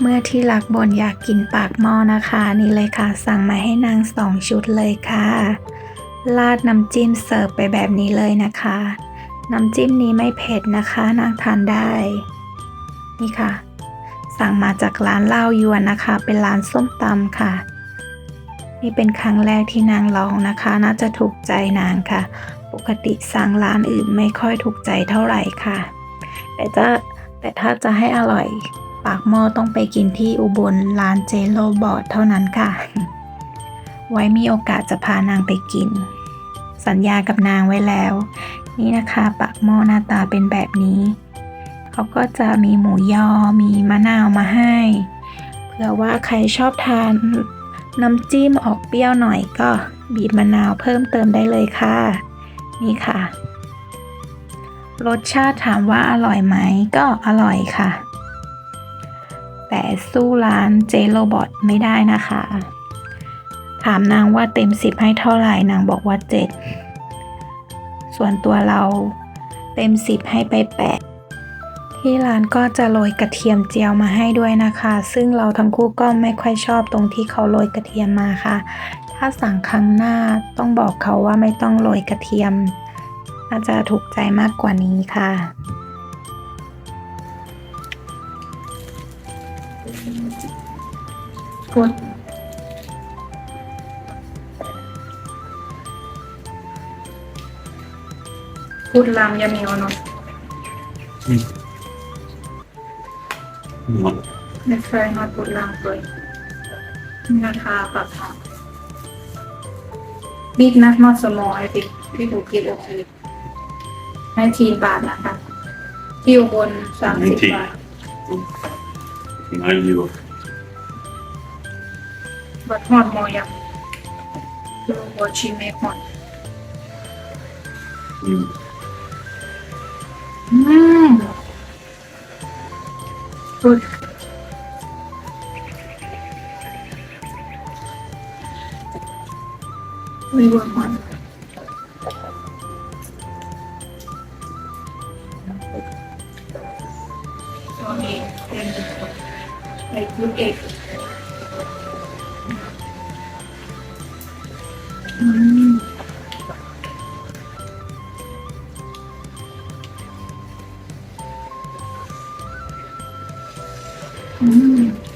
เมื่อที่รักบนอยากกินปากหม้อนะคะ นี่เลยค่ะ สั่งมาให้นางสองชุดเลยค่ะราดน้ำจิ้มเสิร์ฟไปแบบนี้เลยนะคะ น้ำจิ้มนี้ไม่เผ็ดนะคะ นางทานได้ นี่ค่ะ สั่งมาจากร้านเหล้ายวนนะคะ เป็นร้านส้มตำค่ะ นี่เป็นครั้งแรกที่นางลองนะคะ น่าจะถูกใจนางค่ะ ปกติสั่งร้านอื่นไม่ค่อยถูกใจเท่าไหร่ค่ะ แต่จะ แต่ถ้าจะให้อร่อย ปากหม้อต้องไปกินที่อุบลร้านเจโลบอดเท่านั้นค่ะ ไว้มีโอกาสจะพานางไปกิน สัญญากับนางไว้แล้ว นี่นะคะปากหม้อหน้าตาเป็นแบบนี้ เขาก็จะมีหมูยอ มีมะนาวมาให้เผื่อว่าใครชอบทานน้ำจิ้มออกเปรี้ยวหน่อยก็บีบมะนาวเพิ่มเติมได้เลยค่ะ นี่ค่ะ รสชาติถามว่าอร่อยไหมก็อร่อยค่ะ แต่สู้ร้านเจโรบอทไม่ได้นะคะ ถามนางว่าเต็มสิบให้เท่าไหร่นางบอกว่าเจ็ดส่วนตัวเราเต็มสิบให้ไปแปดที่ร้านก็จะโรยกระเทียมเจียวมาให้ด้วยนะคะ ซึ่งเราทั้งคู่ก็ไม่ค่อยชอบตรงที่เขาโรยกระเทียมมาค่ะ ถ้าสั่งครั้งหน้าต้องบอกเขาว่าไม่ต้องโรยกระเทียม น่าจะถูกใจมากกว่านี้ค่ะพูดพูดลามยามีโอโน Mm. ไม่เคยมาพูดลามเลยราคาปรับค่ะ Big not not small I think people get okay 19บาทนะคะที่อุบล30บาท Nine euro. บัดฮอดมอยังคือบัวชิเมฮอด Mm. อืม good ไม่เวิ Like, look at Hmm. Hmm.